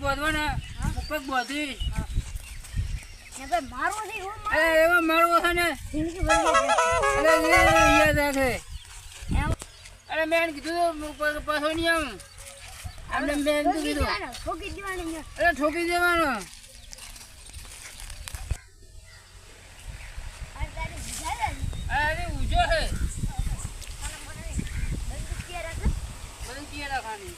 પગ ને અરે એવો મારવો છે ને અરે મેં કીધું પાછો નહીં આવું. મેં ઠોકી કીધું. દેવાનો અરે ઠોકી અરે ઊંચો છે. ક્યાં બધું કીએ રાખવાની.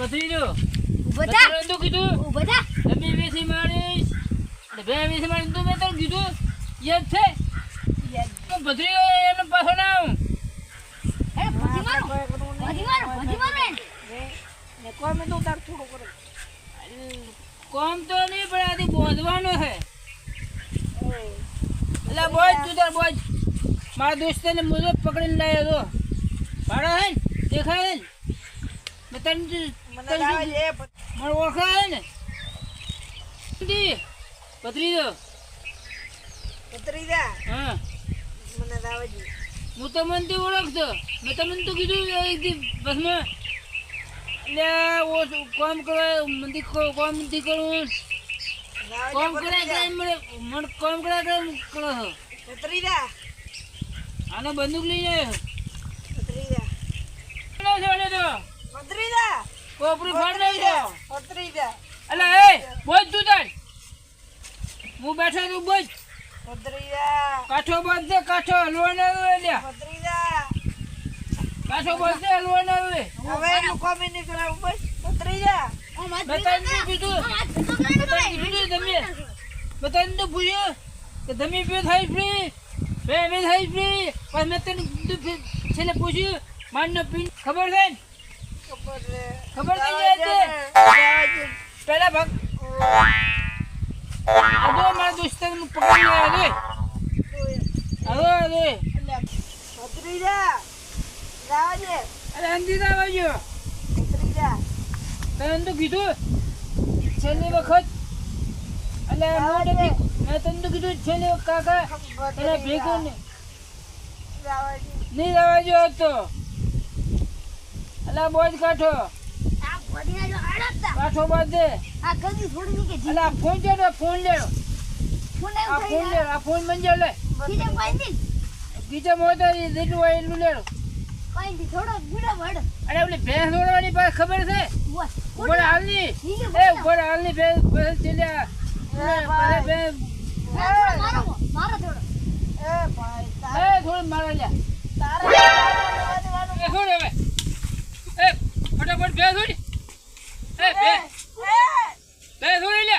ઊભો થા. કીધું બધા થા. તમે વેસી મારીશ. બે વેસી મારીશ તું મેં તને કીધું યાદ છે? તો ભત્રીજો એનો પાછો ના આવું. મારો? ભજી મારો? ભજી મારો એને? કોમ તો નહીં પણ આથી બોધવાનો છે. એટલે બોજ તું તાર બોજ. મારા દોસ્તને મુજબ પકડીને લાવ્યો હતો ભાડો હે દેખાય હે ને? મેં તને મને ઓળખાય ને? જી, ભત્રીજો. હા. હું તો મનથી ઓળખતો. મેં તમને તો કીધું એક દી બસમાં. એટલે કોમ કરે મંદી કોમ નથી કરવું કોમ કરે કરે મને મને કોમ કરે કરે કરો છો. આને બંદૂક લઈ આવ્યો. છોડે તો કોપરું જા નહીં જા અલે એ બોજ તું તણ હું બેઠો તું બોજ. કાઠો બોજ દે કાઠો હલવા લે આવે જા કાઠો બોજ દે હલવા ના આવે. બતાવી દીધું બતાવી દીધું તમે? બતાવી તો પૂછ્યું કે તમે બે થાય ફ્રી. બે બે થાય ફ્રી. પણ મેં તને છેલ્લે પૂછ્યું મારનો પિન ખબર છે ને? ખબર થઈ જાય છે પેલા ભાગ અદો મારા દોસ્તાર ને પકડી આવ્યો જા રાજે અરે અંદિર જા તને તો કીધું છેલ્લી વખત. એટલે મોડે મેં તને તો કીધું છેલ્લી કાકા તને ભેગો ને નહીં આવજો તો. એટલે બોજ કાઠો. આ ભજીના જો અડકતા કાઠો દે આ કદી છોડી ની કે જી. અલા ફોન ને ફોન લેવો ફોન આ ફોન થઈ લે આ ફોન મંજે લે. સીધે કોઈ દી બીજા મોટા જેટલું હોય એનું લેવું કોઈ દી થોડો ભીડો ભડ અરે ઓલી ભેંસ દોડવાની પાસે ખબર છે? ઉપર હાલની. એ ઉપર હાલની ભેંસ ભેંસ ચલ્યા ભેંસ. ભેંસ મારો મારો થોડો. એ થોડી મારા લ્યા એ છોડ હવે એ ફટાફટ બે છોડી એ બે છોડી લે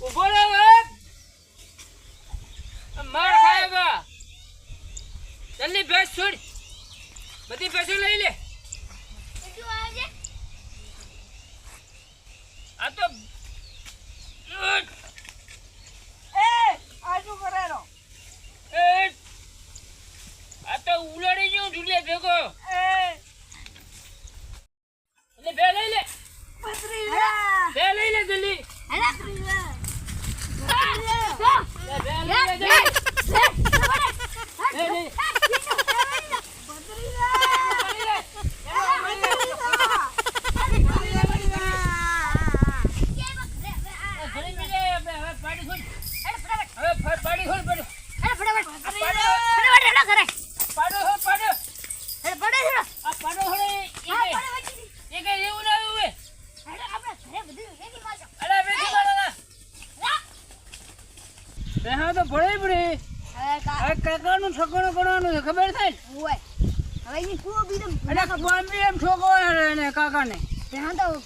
ઊભો રહો હવે માર ખાયેગા જલ્દી ભેંસ છોડ બધી ભેંસો લઈ લે કેટલું આવે આ તો એ આ તો ઉલાડી ગયું ઢૂલિયા ભેગો એટલે બે લઈ લે બે લઈ લે જલ્દી હેલા બે લઈ લે જલ્દી બે લઈ ઘણી મિલે હવે હવે પાડી છોડ હવે ફ- પાડી છોડ પાડો પાડો હો પાડો આ પાડો હો એ કઈ એવું ના આવ્યું હવે અલા બેઠી પાડો ના બે હા તો હવે ઠકાણું કરવાનું છે ખબર છે ને એટલે કોણ બી એમ ઠોકવાના રહે ને કાકાને.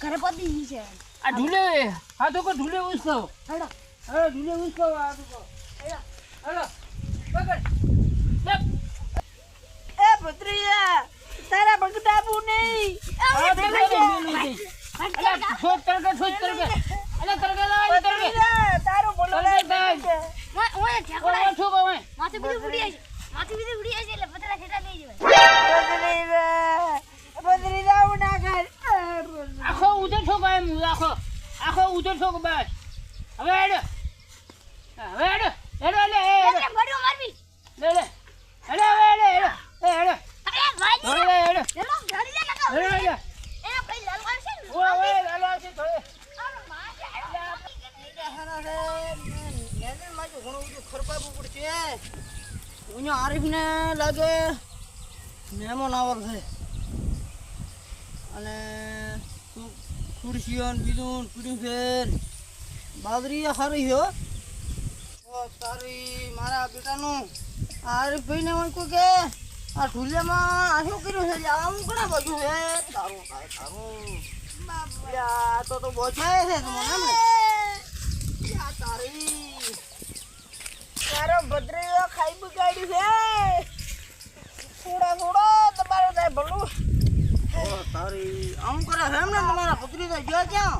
ઘરે પતી છે. આ ઢૂલે હાથો કો ઢૂલે ઉસકો. હેડો. હવે ઢૂલે ઉસકો આ કો હેલો હેલો પકડ. લેપ તારા બગડાબુ નહીં. આ તો દે અલા છોડ તરકે છોડ તરકે અલા તરકે લાવ તરકે તારું બોલો તરકે ઓય ઠેકડા ઓ ઠોકો માથે બધું ઉડી આવી માથે બધું ઉડી આવી એટલે પતરા ખેટા લઈ જવાય બદરી જાવ ના કર આખો ઉધર ઠોકો એમ આખો આખો ઉધર ઠોકો બસ હવે હેડો હા, હવે હેડો હેડો લે એ હેડો એટલે ભડ્યું મારવી લે લે હેડો હવે હેડો હેડો એ હેડો અરે ભાઈ હેડો લે હેડો એનો ગાડી લે લગાવ હેડો હેડો એનો કઈ લાલવાળ છે ને ઓય ઓય લાલો આવશે થોડે આનો માં છે હારા રે નેને માજો ઘણું બધું ખરપાબું પડશે ઉન્યો આરીફને લાગે મહેમાન આવર છે અને ખુરશીઓ બીજું પીડ્યું છે બાદરી સારી છે સારી મારા બેટાનું. આરીફભાઈને કોઈ કે આ ઢુલિયામાં આ શું કર્યું છે? આમ ઘણા બાજુ છે. તારું તારું બાપા, તો તો બોચાય છે તમને એમ ને યા તારી તારો ભદ્રીઓ ખાઈ બગાડ્યું છે. થોડા થોડા તમારે થાય ભલું? તારી આમ કરે છે એમ ને તમારા ભત્રી તો જો ક્યાં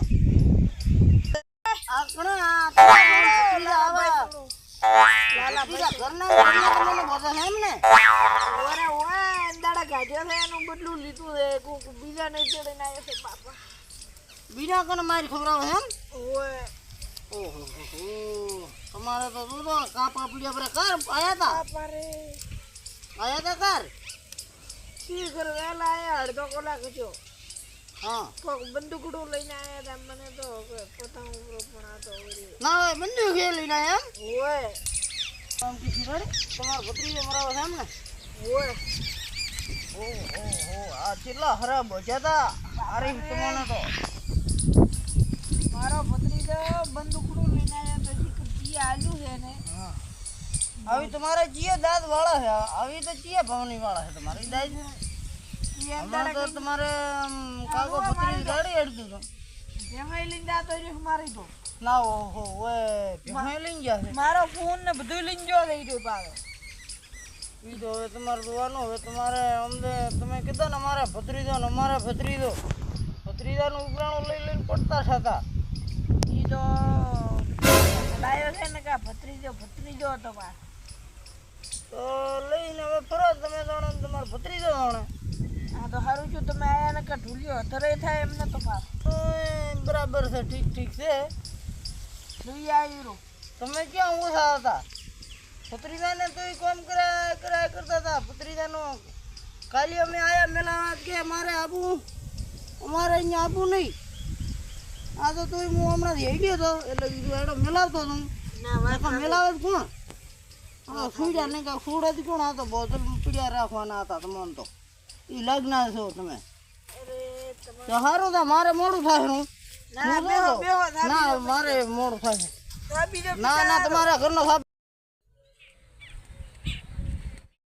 બીજા ને બીજા ને બાપા બીજા કોને મારી ખબર આવે એમ? ઓય. ઓહો તમારે તો શું તો કાપા પીડ્યા પર કર આયા તા? આયા તા કર શી કરે વહેલા આયા અડધો કલાક જો હા. કોક બંદૂકડું લઈને આયા તા મને તો કે પતંગ ઉપરો પણ આ તો ના હોય બંદૂક ઘે લઈને આયા એમ? ઓય આમ કીધું ખરી? તમારો ભત્રીજો મરાવો છે એમ ને? ઓય ઓહો આ કેટલા હરા બચ્યા તા? અરે તમને તો. ભત્રીજો બંદૂકડું લઈને તો શી આલ્યું છે ને હા. આવી તમારા ચિયા દાંત વાળા છે. આવી તો જીએ ભવની વાળા છે તમારી? દાદ હમણાં તો તમારે કાકો ભત્રીજ ગાડી હેડતું હતું જેમાં લઈને જાતો રહ્યો મારી તો. ના ઓહો ઓય ભેમાઈ લઈને ગયા છે. મારો ફોન ને બધું લઈને જો લઈ ગયો પાવે ઈ તો હવે તમારે જોવાનું હવે તમારે અમને તમે કીધા ને અમારે ભત્રીજો ને અમારે ભત્રીજો. ભત્રીજાનું ઉપરાણું લઈ લઈને પડતા હતા. ઈ તો લાયો છે ને કા ભત્રીજો ભત્રીજો હતો પા તો લઈને હવે ફરો તમે જાણો ને તમારે ભત્રીજો જાણે. આ તો સારું છું તમે આયા ને કા ઢૂલ્યો ધરે થાય એમને તો પા ઓય, બરાબર છે ઠીક ઠીક છે. જોઈ આવ્યું તમે ક્યાં ઊંઘા હતા? ભત્રીજાને તો ઈ કામ કરાય કરાય કરતા હતા. ભત્રીજાનું કાલે અમે આયા મેલા કે મારે આવું અમારે અહીંયા આવું નહીં. આ તો તોય હું હમણાં હેડ્યો હતો એટલે કીધું એડો મેલાવતો હતો હું. મેલાવે કોણ? આ સુડ્યા નહીં કાંઈ સુડાથી કોણ હતો? તો બોતલ પીડ્યા રાખવાના હતા તમને તો. એ લગ્ન છો તમે. તો સારું તો મારે મોડું થાય હું ના હું તો- મારે મોડું થાય. ના ના તમારા ઘરનો